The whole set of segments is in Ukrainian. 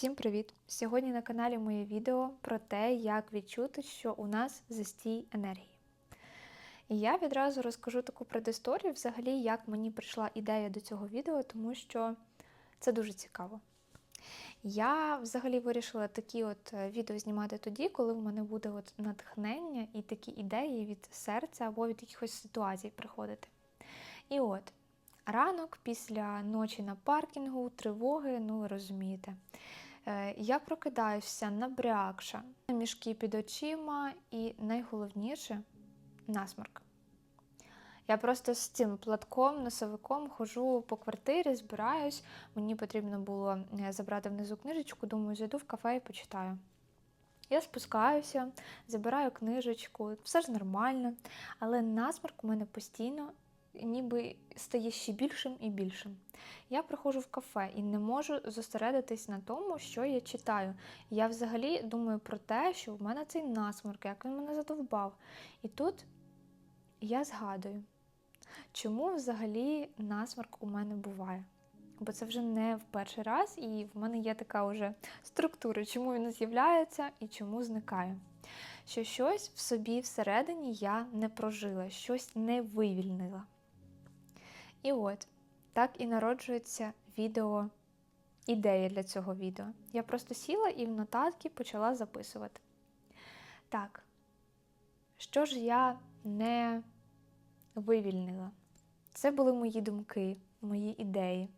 Всім привіт! Сьогодні на каналі моє відео про те, як відчути, що у нас застій енергії. І я відразу розкажу таку предісторію, взагалі, як мені прийшла ідея до цього відео, тому що це дуже цікаво. Я взагалі вирішила такі от е, відео знімати тоді, коли в мене буде от натхнення і такі ідеї від серця або від якихось ситуацій приходити. І от, ранок після ночі на паркінгу, тривоги, ну ви розумієте. Е, Я прокидаюся набрякша, мішки під очима і найголовніше насморк. Я просто з цим платком, носовиком хожу по квартирі, збираюсь. Мені потрібно було е, забрати внизу книжечку, думаю, зайду в кафе і почитаю. Я спускаюся, забираю книжечку, все ж нормально, але насморк у мене постійно ніби стає ще більшим і більшим. Я приходжу в кафе і не можу зосередитись на тому, що я читаю. Я взагалі думаю про те, що в мене цей насморк, як він мене задовбав. І тут я згадую, чому взагалі насморк у мене буває. Бо це вже не в перший раз, і в мене є така вже структура, чому він з'являється і чому зникає. Що щось в собі всередині я не прожила, щось не вивільнила. І от, так і народжується відео, ідея для цього відео. Я просто сіла і в нотатки почала записувати. Так, що ж я не вивільнила? Це були мої думки, мої ідеї.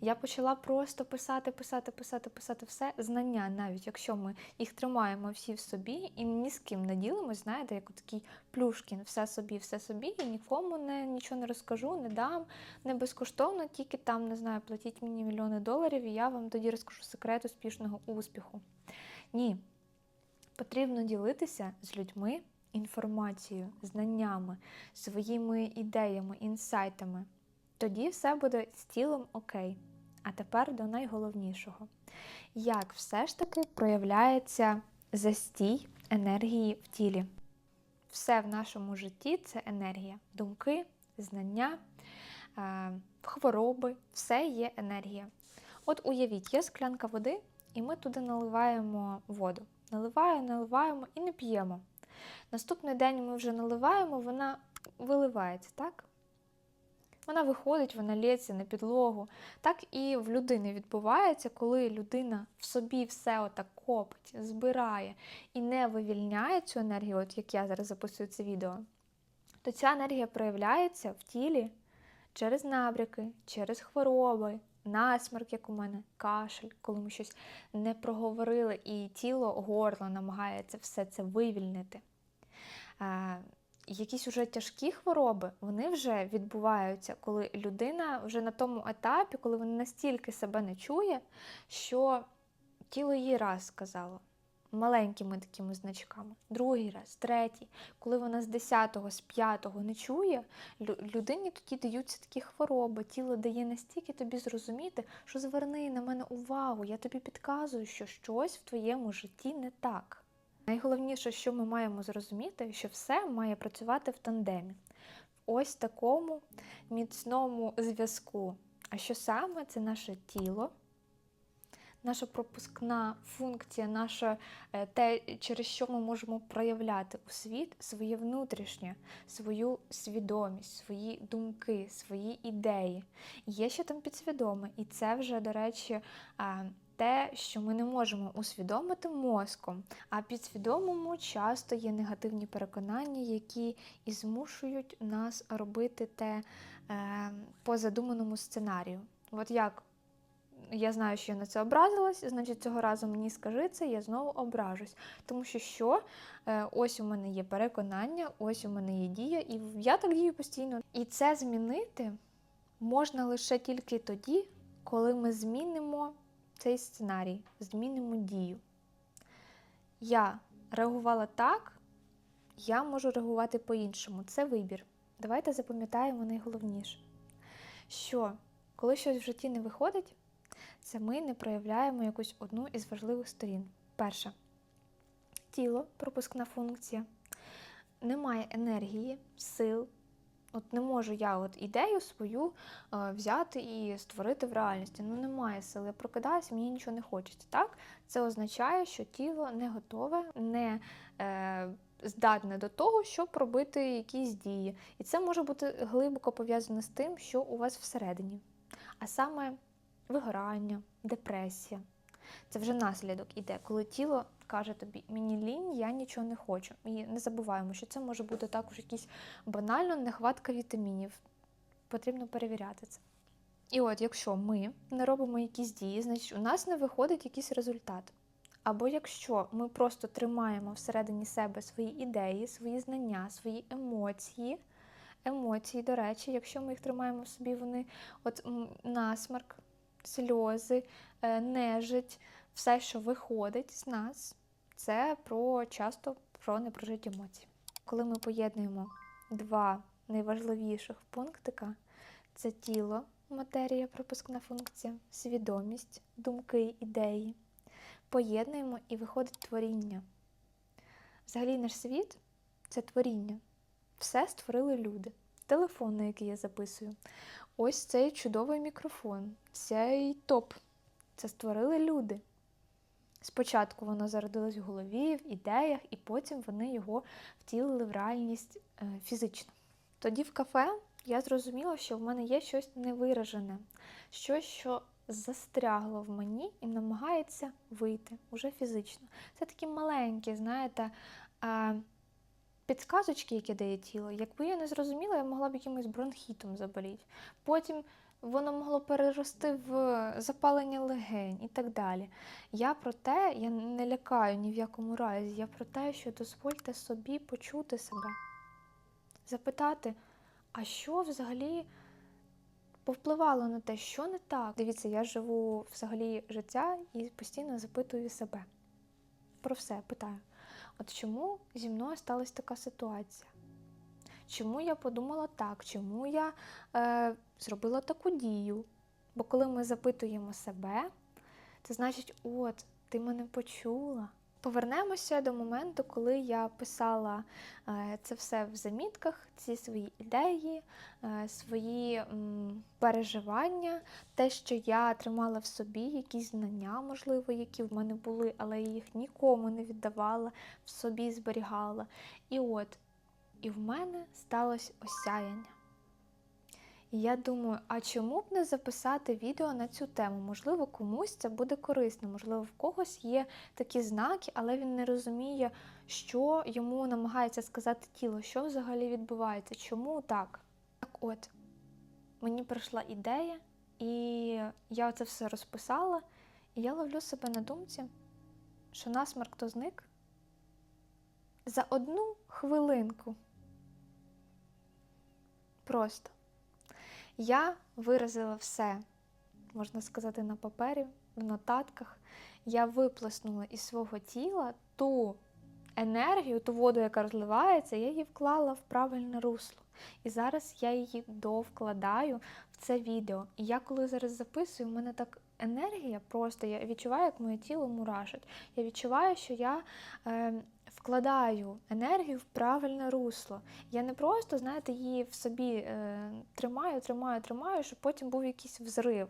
Я почала просто писати, писати, писати, писати все знання, навіть якщо ми їх тримаємо всі в собі і ні з ким не ділимось, знаєте, як такий плюшкін, все собі, все собі, і нікому не, нічого не розкажу, не дам, не безкоштовно, тільки там, не знаю, платіть мені мільйони доларів, і я вам тоді розкажу секрет успішного успіху. Ні. Потрібно ділитися з людьми інформацією, знаннями, своїми ідеями, інсайтами. Тоді все буде з тілом окей. А тепер до найголовнішого. Як все ж таки проявляється застій енергії в тілі? Все в нашому житті це енергія. Думки, знання, е, хвороби, все є енергія. От уявіть, є склянка води, і ми туди наливаємо воду. Наливаємо, наливаємо і не п'ємо. Наступний день ми вже наливаємо, вона виливається, так? Вона виходить, вона лється на підлогу. Так і в людини відбувається, коли людина в собі все отак копить, збирає і не вивільняє цю енергію, от як я зараз записую це відео, то ця енергія проявляється в тілі через набряки, через хвороби, насмерк, як у мене, кашель, коли ми щось не проговорили, і тіло горло намагається все це вивільнити якісь уже тяжкі хвороби, вони вже відбуваються, коли людина вже на тому етапі, коли вона настільки себе не чує, що тіло їй раз сказало. Маленькими такими значками, другий раз, третій. Коли вона з 10-го, з 5-го не чує, людині тоді даються такі хвороби, тіло дає настільки тобі зрозуміти, що зверни на мене увагу, я тобі підказую, що щось в твоєму житті не так. Найголовніше, що ми маємо зрозуміти, що все має працювати в тандемі, в ось такому міцному зв'язку. А що саме це наше тіло, наша пропускна функція, наше те, через що ми можемо проявляти у світ своє внутрішнє, свою свідомість, свої думки, свої ідеї. Є ще там підсвідоме, і це вже, до речі, те, що ми не можемо усвідомити мозком, а підсвідомому часто є негативні переконання, які і змушують нас робити те е, по задуманому сценарію. От як я знаю, що я на це образилась, значить, цього разу мені скажи це, я знову ображусь. Тому що що? Е, ось у мене є переконання, ось у мене є дія, і я так дію постійно. І це змінити можна лише тільки тоді, коли ми змінимо цей сценарій, змінимо дію. Я реагувала так, я можу реагувати по-іншому. Це вибір. Давайте запам'ятаємо найголовніше, що коли щось в житті не виходить, це ми не проявляємо якусь одну із важливих сторін. Перша тіло, пропускна функція, немає енергії, сил, От не можу я от ідею свою е, взяти і створити в реальності. Ну немає сили. Я прокидаюся, мені нічого не хочеться. Так, це означає, що тіло не готове, не е, здатне до того, щоб робити якісь дії. І це може бути глибоко пов'язано з тим, що у вас всередині, а саме вигорання, депресія. Це вже наслідок іде, коли тіло каже тобі, мені лінь, я нічого не хочу. І не забуваємо, що це може бути також якісь банально нехватка вітамінів. Потрібно перевіряти це. І от, якщо ми не робимо якісь дії, значить у нас не виходить якийсь результат. Або якщо ми просто тримаємо всередині себе свої ідеї, свої знання, свої емоції. Емоції, до речі, якщо ми їх тримаємо в собі, вони от насмарк, сльози, е, нежить, все, що виходить з нас, це про часто про непрожиті емоції. Коли ми поєднуємо два найважливіших пунктика: це тіло, матерія, пропускна функція, свідомість, думки, ідеї. Поєднуємо і виходить творіння. Взагалі, наш світ це творіння. Все створили люди. Телефон, на який я записую. Ось цей чудовий мікрофон, цей топ. Це створили люди. Спочатку воно зародилось в голові, в ідеях, і потім вони його втілили в реальність е, фізично. Тоді в кафе я зрозуміла, що в мене є щось невиражене, щось, що застрягло в мені і намагається вийти уже фізично. Це такі маленькі, знаєте, е, підсказочки, які дає тіло. Якби я не зрозуміла, я могла б якимось бронхітом заболіти. Потім воно могло перерости в запалення легень і так далі. Я про те, я не лякаю ні в якому разі, я про те, що дозвольте собі почути себе, запитати, а що взагалі повпливало на те, що не так. Дивіться, я живу взагалі життя і постійно запитую себе. Про все питаю. От чому зі мною сталася така ситуація? Чому я подумала так? Чому я е, зробила таку дію? Бо коли ми запитуємо себе, це значить, от, ти мене почула. Повернемося до моменту, коли я писала е, це все в замітках, ці свої ідеї, е, свої переживання, те, що я тримала в собі, якісь знання, можливо, які в мене були, але я їх нікому не віддавала, в собі зберігала. І от, і в мене сталося осяяння. І я думаю, а чому б не записати відео на цю тему? Можливо, комусь це буде корисно, можливо, в когось є такі знаки, але він не розуміє, що йому намагається сказати тіло, що взагалі відбувається, чому так? Так от, мені прийшла ідея, і я це все розписала, і я ловлю себе на думці, що насмарк то зник за одну хвилинку. Просто. Я виразила все, можна сказати, на папері, в нотатках. Я виплеснула із свого тіла ту енергію, ту воду, яка розливається, я її вклала в правильне русло. І зараз я її довкладаю в це відео. І я коли зараз записую, в мене так енергія просто, я відчуваю, як моє тіло мурашить. Я відчуваю, що я е, вкладаю енергію в правильне русло. Я не просто, знаєте, її в собі е, тримаю, тримаю, тримаю, щоб потім був якийсь взрив.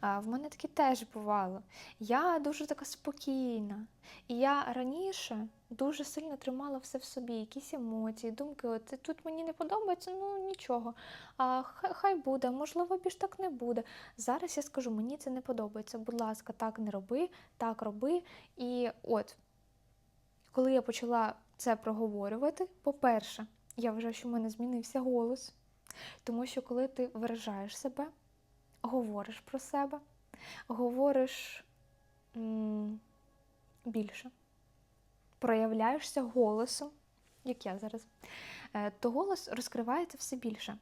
А, в мене таке теж бувало. Я дуже така спокійна. І я раніше дуже сильно тримала все в собі, якісь емоції, думки. От тут мені не подобається, ну нічого. А хай, буде, можливо, більш так не буде. Зараз я скажу, мені це не подобається. Будь ласка, так не роби, так роби. І от, коли я почала це проговорювати, по-перше, я вважаю, що в мене змінився голос. Тому що коли ти виражаєш себе, говориш про себе, говориш м, більше, проявляєшся голосом, як я зараз, е, то голос розкривається все більше.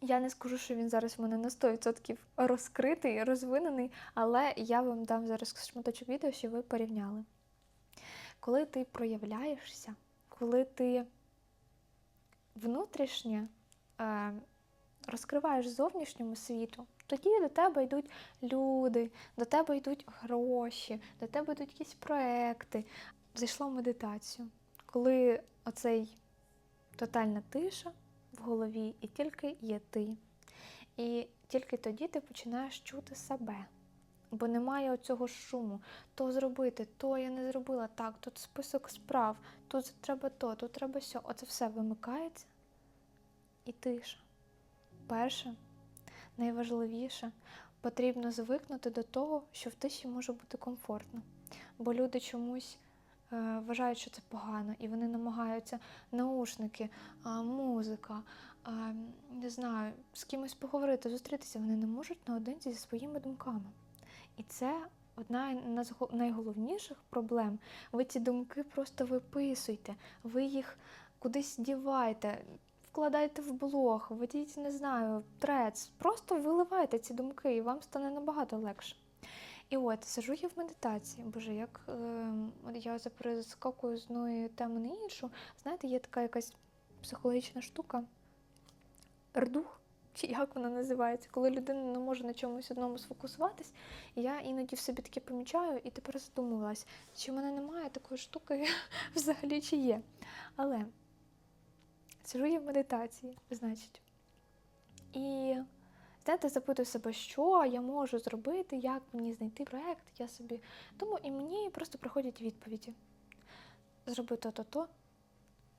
Я не скажу, що він зараз в мене на 100% розкритий, розвинений, але я вам дам зараз шматочок відео, щоб ви порівняли. Коли ти проявляєшся, коли ти внутрішнє е, розкриваєш зовнішньому світу, тоді до тебе йдуть люди, до тебе йдуть гроші, до тебе йдуть якісь проекти. Зайшла в медитацію, коли оцей тотальна тиша в голові, і тільки є ти. І тільки тоді ти починаєш чути себе. Бо немає оцього шуму. То зробити, то я не зробила так, тут список справ, тут треба то, тут треба сьо. Оце все вимикається і тиша. Перше, найважливіше, потрібно звикнути до того, що в тиші може бути комфортно. Бо люди чомусь е, вважають, що це погано, і вони намагаються наушники, музика, не знаю, з кимось поговорити, зустрітися. Вони не можуть наодинці зі своїми думками. І це одна із найголовніших проблем. Ви ці думки просто виписуйте, ви їх кудись дівайте, вкладайте в блог, ведіть, не знаю, трец. Просто виливайте ці думки, і вам стане набагато легше. І от сижу я в медитації. Боже, як е, я перескакую з одної теми на іншу. Знаєте, є така якась психологічна штука, рдух, чи як вона називається, коли людина не може на чомусь одному сфокусуватись. Я іноді в собі таке помічаю і тепер задумалась, чи в мене немає такої штуки взагалі чи є. Але сижу я в медитації, значить. І знаєте, запитую себе, що я можу зробити, як мені знайти проєкт, я собі думаю, і мені просто приходять відповіді. Зроби то-то-то,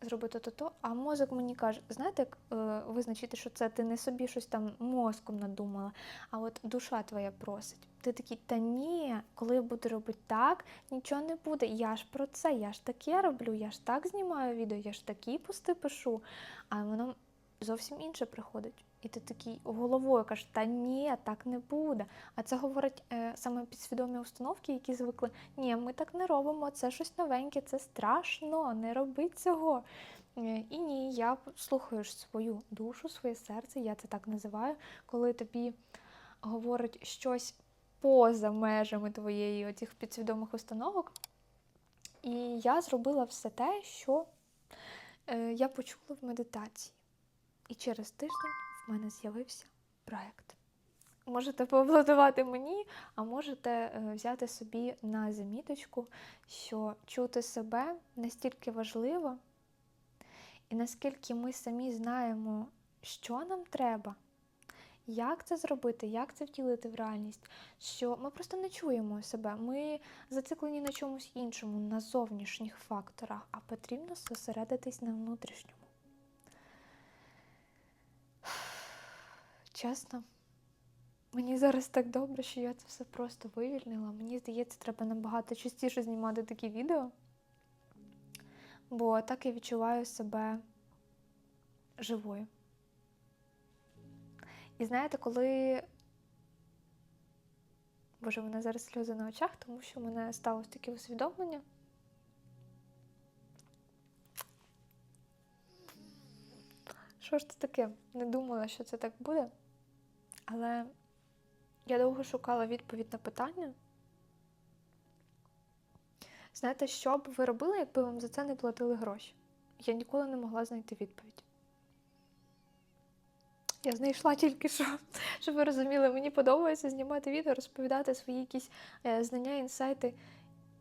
зроби то-то-то, а мозок мені каже, знаєте, як е, визначити, що це ти не собі щось там мозком надумала, а от душа твоя просить. Ти такий, та ні, коли я буду робити так, нічого не буде. Я ж про це, я ж таке роблю, я ж так знімаю відео, я ж такі пости пишу, а воно зовсім інше приходить. І ти такий головою кажеш, та ні, так не буде. А це говорить е, саме підсвідомі установки, які звикли, ні, ми так не робимо, це щось новеньке, це страшно, не роби цього. Е, і ні, я слухаю свою душу, своє серце, я це так називаю, коли тобі говорить щось поза межами твоєї оцих підсвідомих установок. І я зробила все те, що е, я почула в медитації. І через тиждень в мене з'явився проєкт. Можете поаплодувати мені, а можете е, взяти собі на заміточку, що чути себе настільки важливо, і наскільки ми самі знаємо, що нам треба, як це зробити, як це втілити в реальність, що ми просто не чуємо себе. Ми зациклені на чомусь іншому, на зовнішніх факторах, а потрібно зосередитись на внутрішньому. Чесно, мені зараз так добре, що я це все просто вивільнила. Мені здається, треба набагато частіше знімати такі відео, бо так я відчуваю себе живою. І знаєте, коли. Боже, у мене зараз сльози на очах, тому що в мене сталося таке усвідомлення. Що ж це таке? Не думала, що це так буде. Але я довго шукала відповідь на питання. Знаєте, що б ви робили, якби вам за це не платили гроші? Я ніколи не могла знайти відповідь. Я знайшла тільки що, щоб ви розуміли, мені подобається знімати відео, розповідати свої якісь е, знання, інсайти.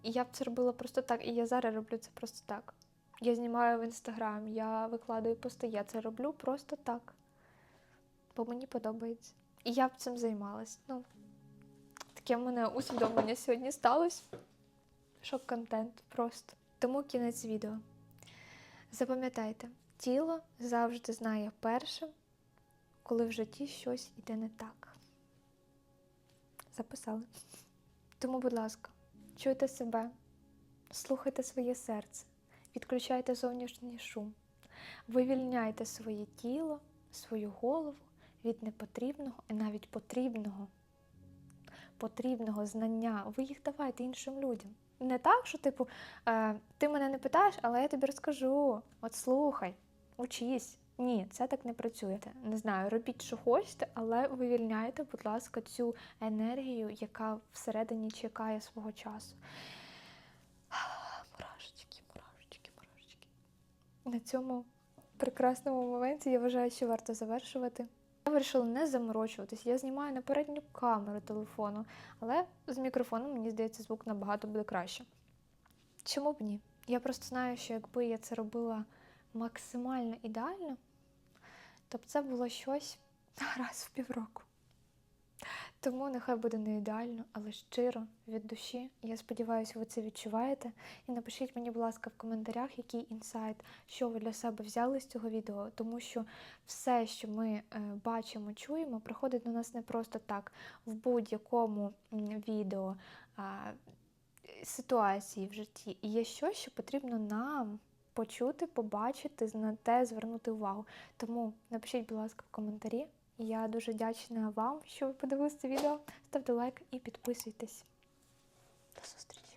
І я б це робила просто так. І я зараз роблю це просто так. Я знімаю в інстаграм, я викладаю пости, я це роблю просто так. Бо мені подобається. І я б цим займалась. Ну, таке в мене усвідомлення сьогодні сталося. Шок контент просто. Тому кінець відео. Запам'ятайте, тіло завжди знає першим, коли в житті щось йде не так. Записали. Тому, будь ласка, чуйте себе, слухайте своє серце, відключайте зовнішній шум, вивільняйте своє тіло, свою голову від непотрібного і навіть потрібного, потрібного знання. Ви їх давайте іншим людям. Не так, що, типу, е, ти мене не питаєш, але я тобі розкажу. От слухай, учись. Ні, це так не працює. Не знаю, робіть, що хочете, але вивільняйте, будь ласка, цю енергію, яка всередині чекає свого часу. Мурашечки, мурашечки, мурашечки. На цьому прекрасному моменті я вважаю, що варто завершувати. Я вирішила не заморочуватись. Я знімаю на передню камеру телефону, але з мікрофоном, мені здається, звук набагато буде краще. Чому б ні? Я просто знаю, що якби я це робила максимально ідеально, то б це було щось раз в півроку. Тому нехай буде не ідеально, але щиро від душі. Я сподіваюся, ви це відчуваєте. І напишіть мені, будь ласка, в коментарях, який інсайт, що ви для себе взяли з цього відео, тому що все, що ми е, бачимо, чуємо, приходить до нас не просто так. В будь-якому відео ситуації в житті і є щось, що потрібно нам почути, побачити, на те звернути увагу. Тому напишіть, будь ласка, в коментарі. Я дуже вдячна вам, що ви подивилися відео. Ставте лайк і підписуйтесь. До зустрічі!